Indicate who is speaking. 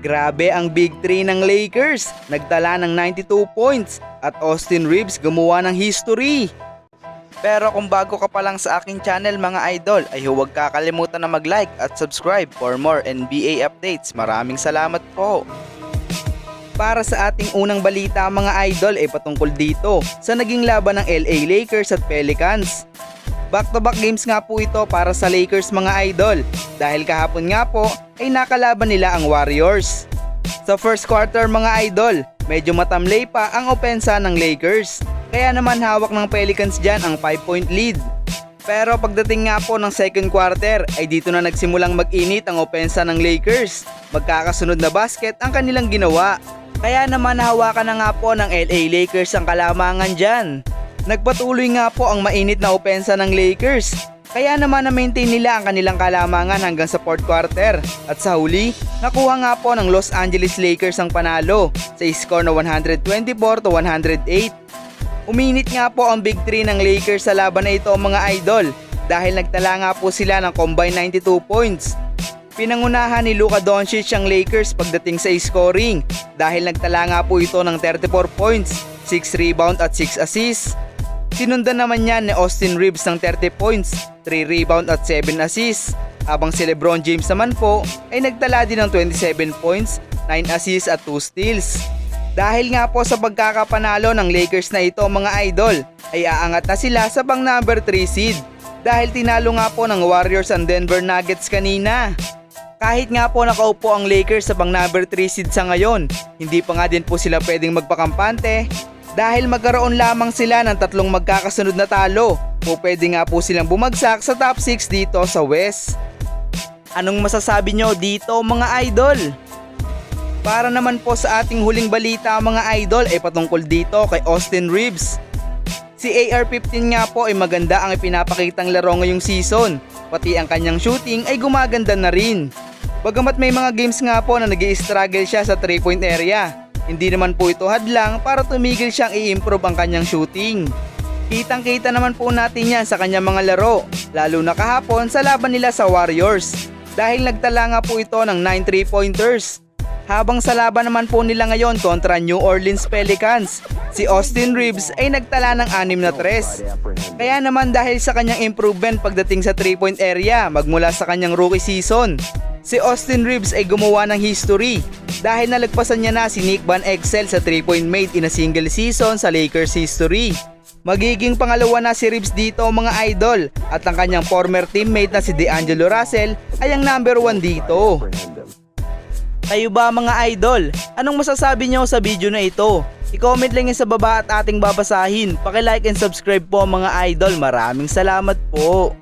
Speaker 1: Grabe ang Big 3 ng Lakers, nagtala ng 92 points at Austin Reeves gumawa ng history. Pero kung bago ka pa lang sa aking channel mga idol ay huwag kakalimutan na mag-like at subscribe for more NBA updates. Maraming salamat po. Para sa ating unang balita mga idol ay patungkol dito sa naging laban ng LA Lakers at Pelicans. Back-to-back games nga po ito para sa Lakers mga idol dahil kahapon nga po ay nakalaban nila ang Warriors. Sa first quarter mga idol, medyo matamlay pa ang opensa ng Lakers kaya naman hawak ng Pelicans dyan ang 5 point lead. Pero pagdating nga po ng second quarter ay dito na nagsimulang mag-init ang opensa ng Lakers. Magkakasunod na basket ang kanilang ginawa. Kaya naman hawakan na nga po ng LA Lakers ang kalamangan dyan. Nagpatuloy nga po ang mainit na opensa ng Lakers. Kaya naman na-maintain nila ang kanilang kalamangan hanggang sa fourth quarter. At sa huli, nakuha nga po ng Los Angeles Lakers ang panalo sa score na 124 to 108. Uminit nga po ang Big 3 ng Lakers sa laban na ito mga idol dahil nagtala nga po sila ng combined 92 points. Pinangunahan ni Luka Doncic ang Lakers pagdating sa scoring dahil nagtala nga po ito ng 34 points, 6 rebound at 6 assists. Sinundan naman niya ni Austin Reeves ng 30 points, 3 rebound at 7 assists. Habang si Lebron James naman po ay nagtala din ng 27 points, 9 assists at 2 steals. Dahil nga po sa pagkakapanalo ng Lakers na ito mga idol, ay aangat na sila sa pang number 3 seed. Dahil tinalo nga po ng Warriors ang Denver Nuggets kanina. Kahit nga po nakaupo ang Lakers sa pang number 3 seed sa ngayon, hindi pa nga din po sila pwedeng magpakampante dahil magkaroon lamang sila ng tatlong magkakasunod na talo o pwede nga po silang bumagsak sa top 6 dito sa West. Anong masasabi nyo dito mga idol? Para naman po sa ating huling balita mga idol ay patungkol dito kay Austin Reeves. Si AR-15 nga po ay maganda ang ipinapakitang laro ngayong season, pati ang kanyang shooting ay gumaganda na rin. Bagamat may mga games nga po na nag struggle siya sa 3 point area, hindi naman po ito hadlang para tumigil siyang i-improve ang kanyang shooting. Kitang kita naman po natin yan sa kanyang mga laro, lalo na kahapon sa laban nila sa Warriors. Dahil nagtala nga po ito ng 9 3 pointers. Habang sa laban naman po nila ngayon kontra New Orleans Pelicans, si Austin Reeves ay nagtala ng 6 na tres. Kaya naman dahil sa kanyang improvement pagdating sa 3 point area magmula sa kanyang rookie season, si Austin Reeves ay gumawa ng history dahil nalagpasan niya na si Nick Van Exel sa 3-point made in a single season sa Lakers history. Magiging pangalawa na si Reeves dito mga idol at ang kanyang former teammate na si DeAngelo Russell ay ang number 1 dito. Kayo ba mga idol? Anong masasabi nyo sa video na ito? I-comment lang yan sa baba at ating babasahin. Paki-like and subscribe po mga idol. Maraming salamat po.